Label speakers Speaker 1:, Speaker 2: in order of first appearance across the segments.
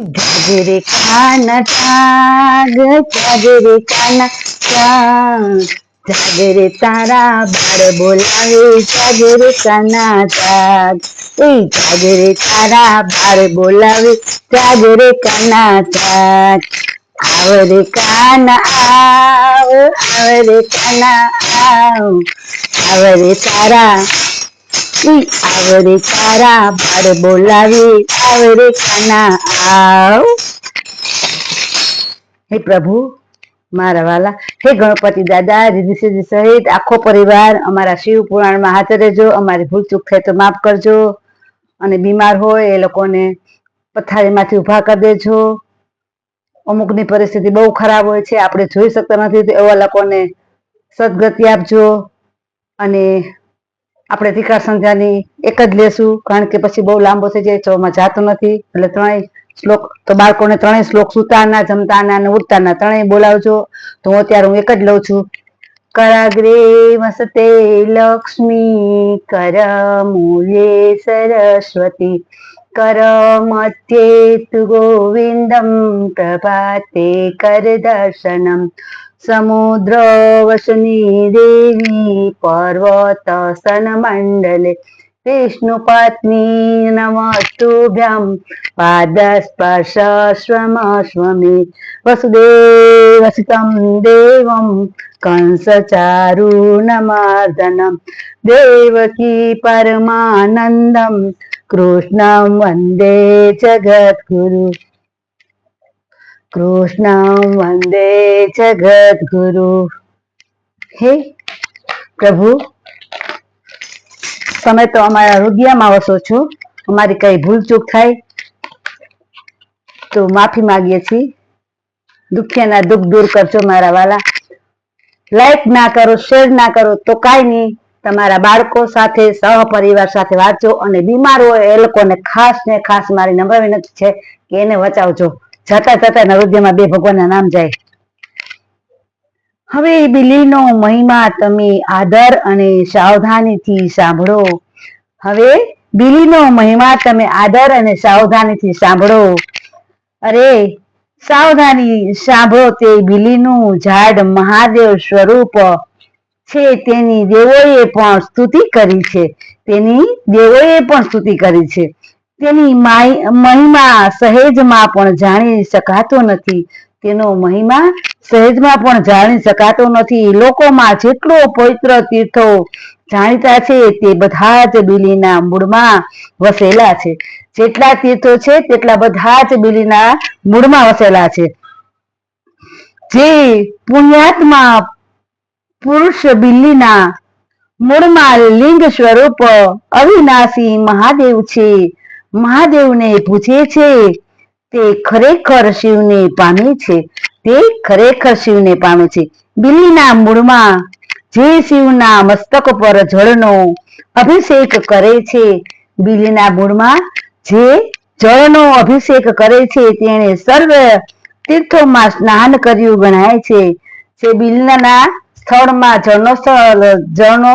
Speaker 1: જાગરે કાના તાગ જાગરે કાના તાગ જાગરે તારા બાળ બોલાવે જાગરે કાના તાગ એ જાગરે તારા બાળ બોલાવે જાગરે કાના તાગ આવરે કાના આવ આવરે કાના આવ આવરે તારા ઈ આવરે તારા બાળ બોલાવી, આવરે કાના આવ. હે પ્રભુ, મારા વાલા, હે ગણપતિ દાદા રીધિ સિદ્ધિ સહિત આખો પરિવાર અમારા શિવ પુરાણમાં હાથ રહેજો, અમારી ભૂલ ચૂક થાય તો માફ કરજો. અને બીમાર હોય એ લોકોને પથારીમાંથી ઊભા કરી દેજો. અમુકની પરિસ્થિતિ બહુ ખરાબ હોય છે, આપણે જોઈ શકતા નથી, તો એવા લોકોને સદગતિ આપજો. અને આપણે ત્રિકાળ સંધ્યાની એક જ લેશું, કારણ કે પછી બહુ લાંબો થઈ જાય ચોમાં જાતો નથી. એટલે ત્રણેય શ્લોક, તો બાળકોને ત્રણેય શ્લોક સુતાના, જમતાના અને ઉડતાના, ત્રણેય બોલાવજો. તો હું અત્યારે હું એક જ લઉં છું. કરાગ્રે વસતે લક્ષ્મી કર મૂલ્યે સરસ્વતી, કર મધ્યે કર ગોવિંદમ समुद्रवशनी देवी पर्वतसनमण्डले विष्णुपत्नी नमस्तुभ्यं पादस्पर्शाश्वमाश्वमे। वसुदेवसितं देवं कंसचारुणमार्दनं। देवकी परमानन्दं कृष्णं वन्दे जगद्गुरु। કૃષ્ણં વંદે જગદ્ગુરુ. હે પ્રભુ, તમે તો અમારા હૃદયમાં વસો છો. અમારી કઈ ભૂલ ચૂક થાય? તો માફી માંગીએ છીએ. દુખ્યાના દુઃખ દૂર કરજો મારા વાલા. લાઈક ના કરો શેર ના કરો, તો કાંઈ નહીં. તમારા બાળકો સાથે, સહપરિવાર સાથે વાંચો અને બીમાર હોય એ લોકોને ખાસ ને ખાસ મારી નમ્ર વિનંતી છે કે એને બચાવજો જતા જતા નૈવેદ્યમાં બે ભગવાનના નામ જાય. હવે બિલીનો મહિમા તમે આદર અને સાવધાનીથી સાંભળો. હવે બિલીનો મહિમા તમે આદર અને સાવધાનીથી સાંભળો. અરે, સાવધાની સાંભળો તે બિલીનું ઝાડ મહાદેવ સ્વરૂપ છે. તેની દેવોએ પણ સ્તુતિ કરી છે. તેની દેવોએ પણ સ્તુતિ કરી છે. તેની મહિમા સહેજમાં પણ જાણી શકાતો નથી. તેનો મહિમા સહેજમાં પણ જાણી શકાતો નથી. લોકોમાં જેટલો પવિત્ર તીર્થો જાણીતા છે, તે બધા જ બિલીના મૂળમાં વસેલા છે. જેટલા તીર્થો છે, તેટલા બધા જ બિલીના મૂળમાં વસેલા છે. જે પુણ્યાત્મા પુરુષ બિલ્લીના મૂળમાં લિંગ સ્વરૂપ અવિનાશી મહાદેવ છે. મહાદેવને પૂછે છે, તે ખરેખર શિવને પામે છે? તે ખરેખર શિવને પામે છે. બિલ્લીના મૂળમાં જે શિવના મસ્તક પર જળનો અભિષેક કરે છે બિલ્લીના મૂળમાં જે જળનો અભિષેક કરે છે, તેણે સર્વ તીર્થોમાં સ્નાન કર્યું ગણાય છે. જે બિલના સ્થળમાં જળનો જળનો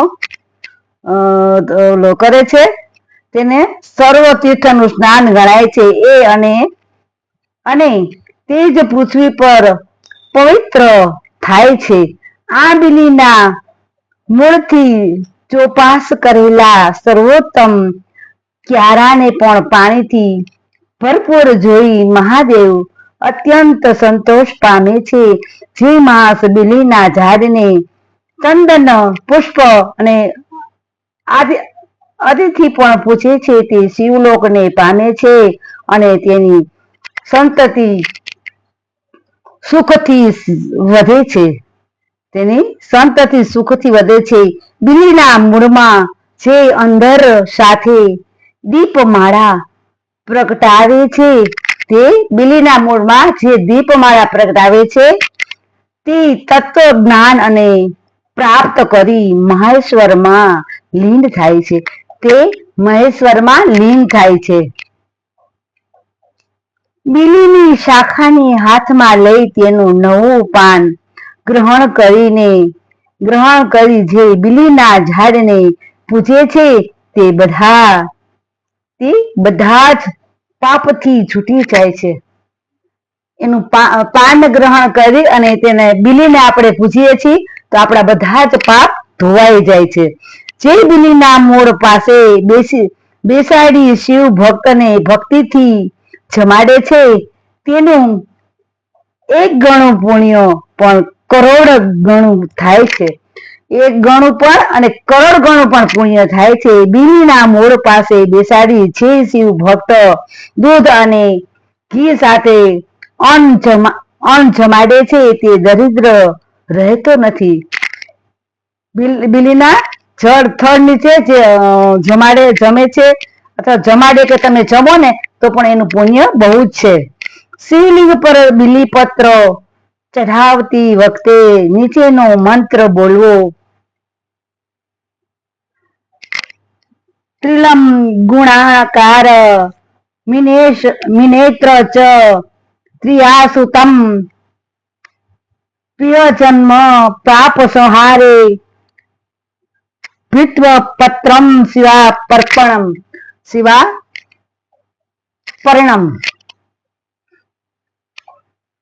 Speaker 1: કરે છે તેને સર્વ તીર્થનું સ્નાન ગણાય છે એ અને અને તે જ પૃથ્વી પર પવિત્ર થાય છે. આ બિલીના મૂળથી ચોપાસ કરેલા સર્વોત્તમ ક્યારાને પણ પાણીથી ભરપૂર જોઈ મહાદેવ અત્યંત સંતોષ પામે છે. જે માસ બિલીના ઝાડને ચંદન, પુષ્પ અને આદિ આદિથી પણ પૂછે છે તે શિવલોકને પામે છે અને તેની સંતતિ સુખથી વધે છે. તેની સંતતિ સુખથી વધે છે. બિલીના મૂળમાં જે અંદર સાથે દીપમાળા પ્રગટાવે છે, તે બિલીના મૂળમાં જે દીપમાળા પ્રગટાવે છે, તે તત્વ જ્ઞાન અને પ્રાપ્ત કરી મહેશ્વરમાં લીન થાય છે. તે મહેશ્વરમાં લીન થાય છે. બિલીની શાખાની હાથમાં લઈ તેનું નવું પાન ગ્રહણ કરીને, ગ્રહણ કરી જે બિલીના ઝાડને પૂજે છે તે બધા તે બધા જ પાપથી છૂટી જાય છે. એનું પાન ગ્રહણ કરી અને તેને બિલીને આપણે પૂજીએ છીએ તો આપણા બધા જ પાપ ધોવાઈ જાય છે. જે બિલીના મૂળ પાસે બેસી બેસાડી શિવ ભક્તને ભક્તિથી જમાડે છે. તેનું એક ગણું પુણ્ય પણ કરોડ ગણું થાય છે. એક ગણું પણ અને કરોડ ગણું પણ પુણ્ય થાય છે. બીલીના મૂળ પાસે બેસાડી જે શિવ ભક્ત દૂધ અને ઘી સાથે અન્ન જમા, અન્ન જમાડે છે તે દરિદ્ર રહેતો નથી. બિલીના જળ થળ નીચે જે જમાડે, જમે છે, અથવા જમાડે કે તમે જમો ને, તો પણ એનું પુણ્ય બહુ જ છે. શિવલિંગ પર બિલીપત્ર ચઢાવતી વખતે નીચેનો મંત્ર બોલવો. ત્રિલમ ગુણાકાર મિનેશ, મિનેત્ર ચ ત્રિયાસુતમ. પ્રિયજન્મ પાપ સંહારે ભીત્વ પત્રમ શિવા પર્પણમ શિવા પરણમ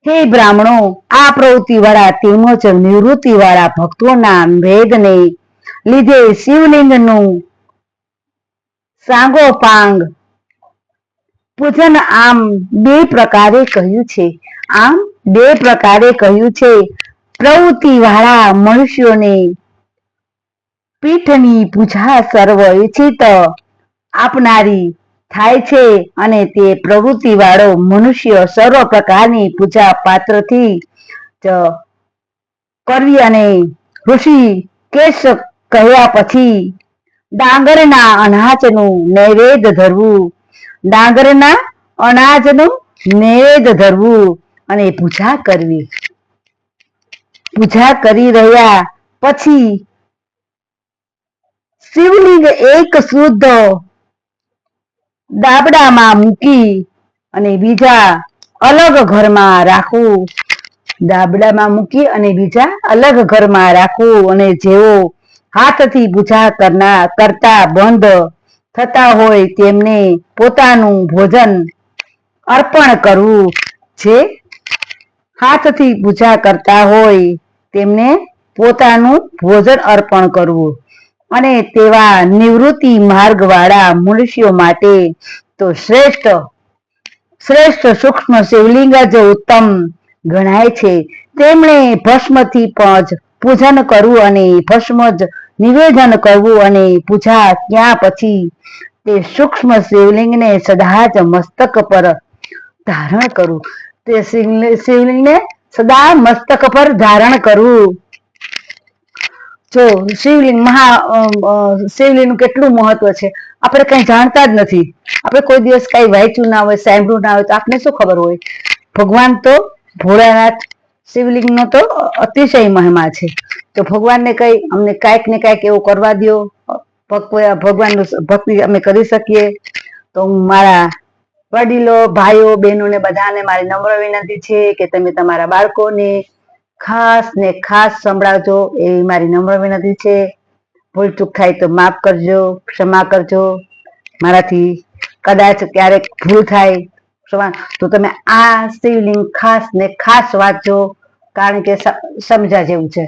Speaker 1: હે બ્રાહ્મણો આ પ્રવૃત્તિ વાળા તેમજ નિવૃત્તિ વાળા ભક્તોના ભેદને લીધે શિવલિંગનું સાંગોપાંગ પૂજન આમ બે પ્રકારે કહ્યું છે. આમ બે પ્રકારે કહ્યું છે. પ્રવૃત્તિ વાળા મનુષ્યોને પીઠની પૂજા સર્વ ઈચ્છિત આપનારી થાય છે અને તે પ્રવૃત્તિ વાળો મનુષ્ય સર્વ પ્રકારની પૂજા પાત્રથી જ કરવી અને ઋષિ કેશ કહ્યા પછી ડાંગરના અનાજનું નૈવેદ્ય ધરવું. ડાંગરના અનાજનું નૈવેદ્ય ધરવું અને પૂજા કરવી. પૂજા કરી રહ્યા પછી શિવલિંગ એક શુદ્ધ દાબડામાં મૂકી અને બીજા અલગ ઘરમાં રાખવું દાબડામાં મૂકી અને બીજા અલગ ઘરમાં રાખવું અને જેઓ હાથથી પૂજા કરનાર કરતા બંધ થતા હોય તેમને પોતાનું ભોજન અર્પણ કરવું જે હાથથી પૂજા કરતા હોય તેમને પોતાનું ભોજન અર્પણ કરવું અને તેવા નિવૃત્તિ માર્ગ વાળા મનુષ્યો માટે તો શ્રેષ્ઠ શ્રેષ્ઠ સૂક્ષ્મ શિવલિંગ જ ઉત્તમ ગણાય છે. તેમણે ભસ્મથી જ પૂજન કરવું અને ભસ્મ જ નિવેદન કરવું અને પૂજા ક્યાં પછી? તે સૂક્ષ્મ શિવલિંગને સદા જ મસ્તક પર ધારણ કરવું તે શિવલિંગ શિવલિંગને સદા મસ્તક પર ધારણ કરવું જો શિવલિંગ મહા શિવલિંગનું કેટલું મહત્વ છે? આપણે કઈ જાણતા જ નથી. આપણે કોઈ દિવસ કઈ વાંચ્યું ના હોય, સાંભળ્યું ના હોય, તો આપણે શું ખબર હોય? ભગવાન તો ભોળાનાથ શિવલિંગનો તો અતિશય મહિમા છે. તો ભગવાનને કઈ, અમને કાંઈક ને કાંઈક એવું કરવા ભગવા- ભગવાનનું ભક્તિ અમે કરી શકીએ. તો હું મારા વડીલો, ભાઈઓ, બહેનોને બધાને મારી નમ્ર વિનંતી છે કે તમે તમારા બાળકોને ખાસ ને ખાસ સંભળાવજો એવી મારી નમ્ર વિનંતી છે. ભૂલ ચૂક થાય તો માફ કરજો, ક્ષમા કરજો. મારાથી કદાચ ક્યારેક ભૂલ થાય, ક્ષમા. તો તમે આ શિવલિંગ ખાસ ને ખાસ વાંચજો, કારણ કે સમજા જેવું છે.